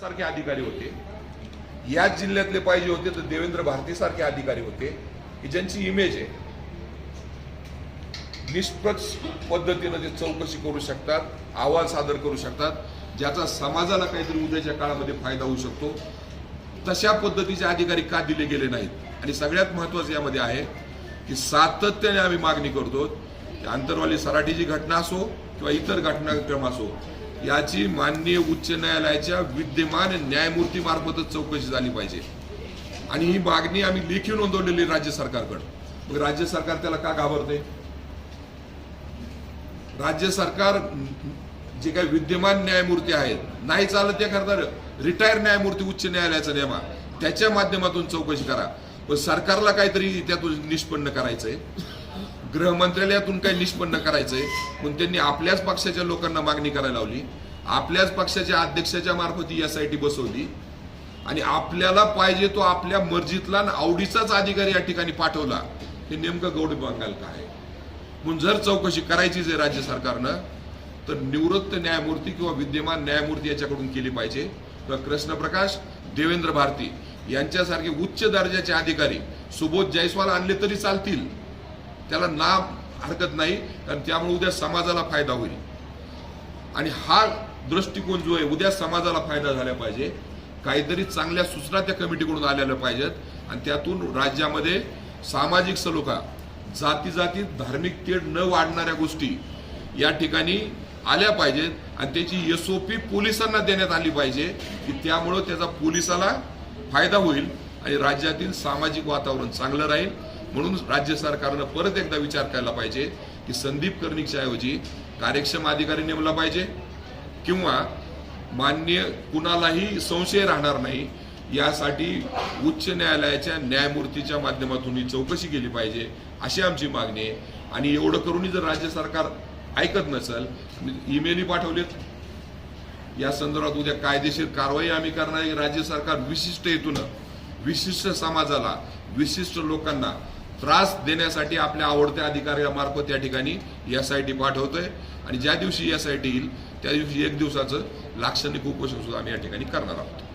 सारखे अधिकारी होते. याच जिल्ह्यातले पाहिजे होते तर देवेंद्र भारती सारखे अधिकारी होते. की ज्यांची इमेज आहे निष्पक्ष पद्धतीनं ते चौकशी करू शकतात अहवाल सादर करू शकतात ज्याचा समाजाला काहीतरी उद्याच्या काळामध्ये फायदा होऊ शकतो. तशा पद्धतीचे अधिकारी का दिले गेले नाहीत? आणि सगळ्यात महत्वाचं यामध्ये आहे की सातत्याने आम्ही मागणी करतो की आंतरवाली सराठीची घटना असो किंवा इतर घटनाक्रम असो याची माननीय उच्च न्यायालयाच्या विद्यमान न्यायमूर्ती मार्फतच चौकशी झाली पाहिजे. आणि ही मागणी आम्ही लेखी नोंदवलेली राज्य सरकारकडे. मग राज्य सरकार त्याला का घाबरते राज्य सरकार जे काही विद्यमान न्यायमूर्ती आहेत नाही चालत ते करता रिटायर न्यायमूर्ती उच्च न्यायालयाचा नेमा. त्याच्या माध्यमातून चौकशी करा. पण सरकारला काहीतरी त्यातून निष्पन्न करायचंय. गृह मंत्रालयातून काही निष्पन्न करायचंय. म्हणून त्यांनी आपल्याच पक्षाच्या लोकांना मागणी करायला लावली. आपल्याच पक्षाच्या अध्यक्षाच्या मार्फत ही एस आय टी बसवली. आणि आपल्याला पाहिजे तो आपल्या मर्जीतला आवडीचाच अधिकारी या ठिकाणी पाठवला. हे नेमकं गौड बंगाल काय? म्हणून जर चौकशी करायचीच आहे राज्य सरकारनं तर निवृत्त न्यायमूर्ती किंवा विद्यमान न्यायमूर्ती याच्याकडून केली पाहिजे. किंवा कृष्णप्रकाश देवेंद्र भारती यांच्यासारखे उच्च दर्जाचे अधिकारी सुबोध जयस्वाल आणले तरी चालतील. त्याला नाम हरकत नाही कारण त्यामुळे उद्या समाजाला फायदा होईल. आणि हा दृष्टिकोन जो आहे उद्या समाजाला फायदा झाला पाहिजे. काहीतरी चांगल्या सूचना त्या कमिटीकडून आलेल्या पाहिजेत. आणि त्यातून राज्यामध्ये सामाजिक सलोखा जाती जातीत धार्मिक तेढ न वाढणाऱ्या गोष्टी या ठिकाणी आल्या पाहिजेत. आणि त्याची एसओपी पोलिसांना देण्यात आली पाहिजे की त्यामुळं त्याचा पोलिसाला फायदा होईल आणि राज्यातील सामाजिक वातावरण चांगलं राहील. म्हणून राज्य सरकारनं परत एकदा विचार करायला पाहिजे की संदीप कर्णिकच्या ऐवजी कार्यक्षम अधिकारी नेमला पाहिजे किंवा मान्य कुणालाही संशय राहणार नाही यासाठी उच्च न्यायालयाच्या न्यायमूर्तीच्या माध्यमातून ही चौकशी केली पाहिजे अशी आमची मागणी आहे. आणि एवढं करूनही जर राज्य सरकार ऐकत नसेल ईमेलही पाठवलेत. या संदर्भात उद्या कायदेशीर कारवाई आम्ही करणार आहे. राज्य सरकार विशिष्ट हेतून विशिष्ट समाजाला विशिष्ट लोकांना त्रास देण्यासाठी आपल्या आवडत्या अधिकाऱ्यामार्फत या ठिकाणी एस आय टी पाठवतोय. आणि ज्या दिवशी एस आय टी येईल त्या दिवशी एक दिवसाचं लाक्षणिक उपोषण सुद्धा आम्ही या ठिकाणी करणार आहोत.